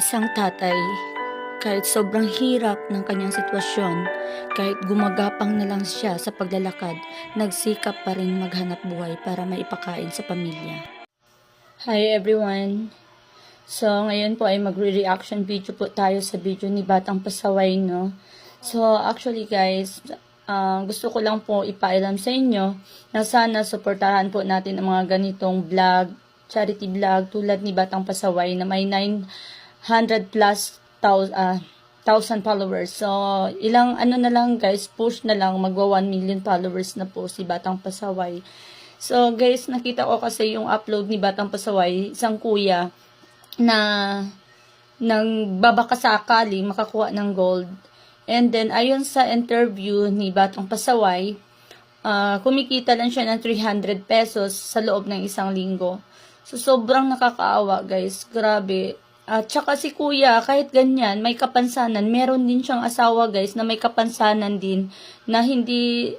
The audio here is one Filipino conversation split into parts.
Isang tatay, kahit sobrang hirap ng kanyang sitwasyon, kahit gumagapang na lang siya sa paglalakad, nagsikap pa rin maghanap buhay para maipakain sa pamilya. Hi everyone! So, ngayon po ay magre-reaction video po tayo sa video ni Batang Pasaway, no? So, actually guys, ah, gusto ko lang po ipaalam sa inyo na sana suportahan po natin ang mga ganitong vlog, charity vlog tulad ni Batang Pasaway na may 900 plus thou- ah, thousand followers. So, ilang ano na lang guys, push na lang, magwa 1 million followers na po si Batang Pasaway. So, guys, nakita ko kasi yung upload ni Batang Pasaway, isang kuya, na nang babakasakali makakuha ng gold. And then, ayon sa interview ni Batang Pasaway, ah, kumikita lang siya ng 300 pesos sa loob ng isang linggo. So, sobrang nakakaawa, guys. Grabe. At saka si kuya, kahit ganyan, may kapansanan. Meron din siyang asawa, guys, na may kapansanan din na hindi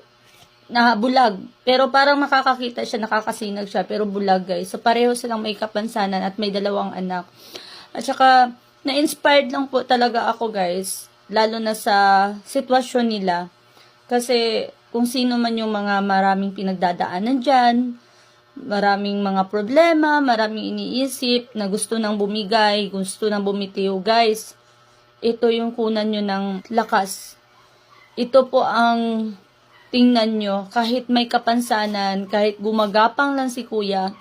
na bulag. Pero parang makakakita siya, nakakasinag siya, pero bulag guys. So pareho silang may kapansanan at may dalawang anak. At saka, na-inspired lang po talaga ako guys, lalo na sa sitwasyon nila. Kasi kung sino man yung mga maraming pinagdadaanan dyan, maraming mga problema, maraming iniisip na gusto nang bumigay, gusto nang bumitiw guys. Ito yung kunan nyo ng lakas. Ito po ang tingnan nyo, kahit may kapansanan, kahit gumagapang lang si kuya,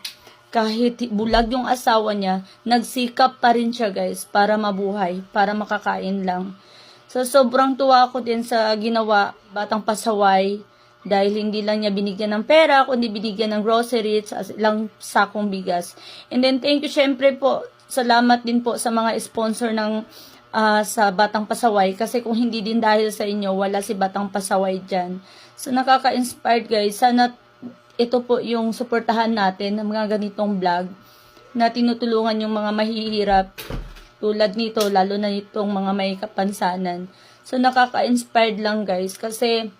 kahit bulag yung asawa niya, nagsikap pa rin siya guys para mabuhay, para makakain lang. So sobrang tuwa ko din sa ginawa batang pasaway dahil hindi lang niya binigyan ng pera, kundi binigyan ng groceries at ilang sakong bigas. And then thank you syempre po, salamat din po sa mga sponsor ng ah, sa Batang Pasaway kasi kung hindi din dahil sa inyo, wala si Batang Pasaway dyan. So, nakaka-inspired guys. Sana ito po yung suportahan natin ng mga ganitong vlog na tinutulungan yung mga mahihirap tulad nito, lalo na itong mga may kapansanan. So, nakaka-inspired lang guys kasi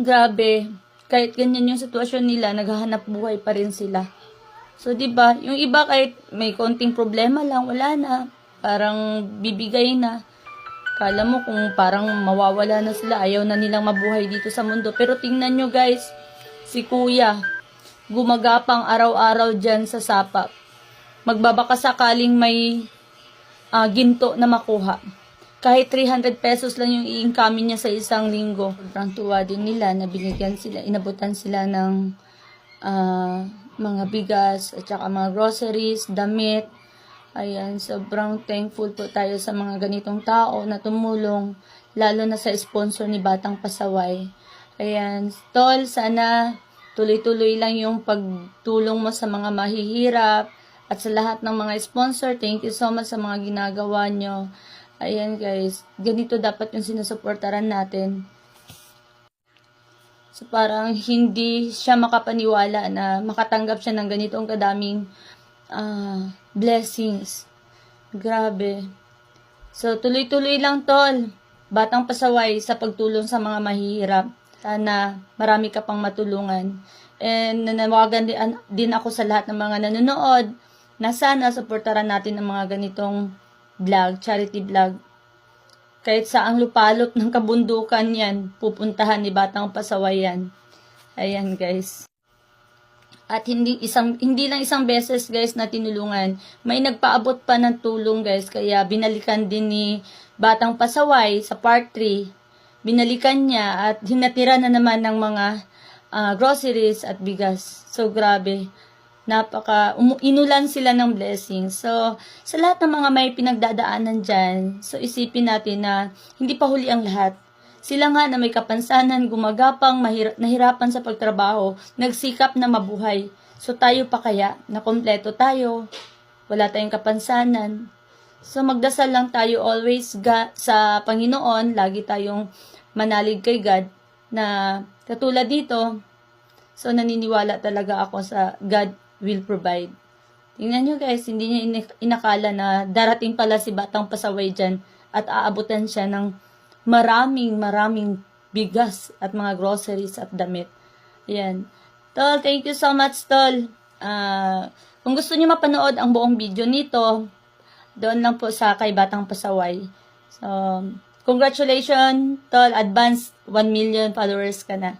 grabe, kahit ganyan yung sitwasyon nila, naghahanap buhay pa rin sila. So, 'di ba? Yung iba kahit may konting problema lang, wala na. Parang bibigay na. Kala mo kung parang mawawala na sila, ayaw na nilang mabuhay dito sa mundo. Pero tingnan nyo guys, si kuya, gumagapang araw-araw dyan sa sapa. Magbabaka sakaling may ah, ginto na makuha. Kahit 300 pesos lang yung i-income niya sa isang linggo. Sobrang tuwa din nila na binigyan sila, inabutan sila ng ah, mga bigas at saka mga groceries, damit. Ayan, sobrang thankful po tayo sa mga ganitong tao na tumulong, lalo na sa sponsor ni Batang Pasaway. Ayan, tol, sana tuloy-tuloy lang yung pagtulong mo sa mga mahihirap at sa lahat ng mga sponsor. Thank you so much sa mga ginagawa nyo. Ayan guys, ganito dapat yung sinusuportaran natin. So parang hindi siya makapaniwala na makatanggap siya ng ganitong kadaming ah, blessings. Grabe. So tuloy-tuloy lang tol. Batang pasaway sa pagtulong sa mga mahihirap. Sana marami ka pang matulungan. And nanawagan din ako sa lahat ng mga nanonood na sana suportaran natin ang mga ganitong vlog, charity vlog. Kahit sa ang lupalop ng kabundukan yan, pupuntahan ni Batang Pasaway yan. Ayan guys. At hindi isang hindi lang isang beses guys na tinulungan. May nagpaabot pa ng tulong guys kaya binalikan din ni Batang Pasaway sa part 3. Binalikan niya at hinatira na naman ng mga ah, groceries at bigas. So grabe. Napaka inulan sila ng blessings. So sa lahat ng mga may pinagdadaanan diyan, so isipin natin na hindi pa huli ang lahat. Sila nga na may kapansanan, gumagapang, mahir- nahirapan sa pagtrabaho, nagsikap na mabuhay. So tayo pa kaya, na kompleto tayo, wala tayong kapansanan. So magdasal lang tayo always ga- sa Panginoon, lagi tayong manalig kay God na katulad dito, so naniniwala talaga ako sa God will provide. Tingnan nyo guys, hindi niya inakala na darating pala si Batang Pasaway dyan at aabutan siya ng maraming maraming bigas at mga groceries at damit. Ayan. Tol, thank you so much, Tol. Ah, kung gusto niyo mapanood ang buong video nito, doon lang po sa kay Batang Pasaway. So, congratulations, tol, advance 1 million followers ka na.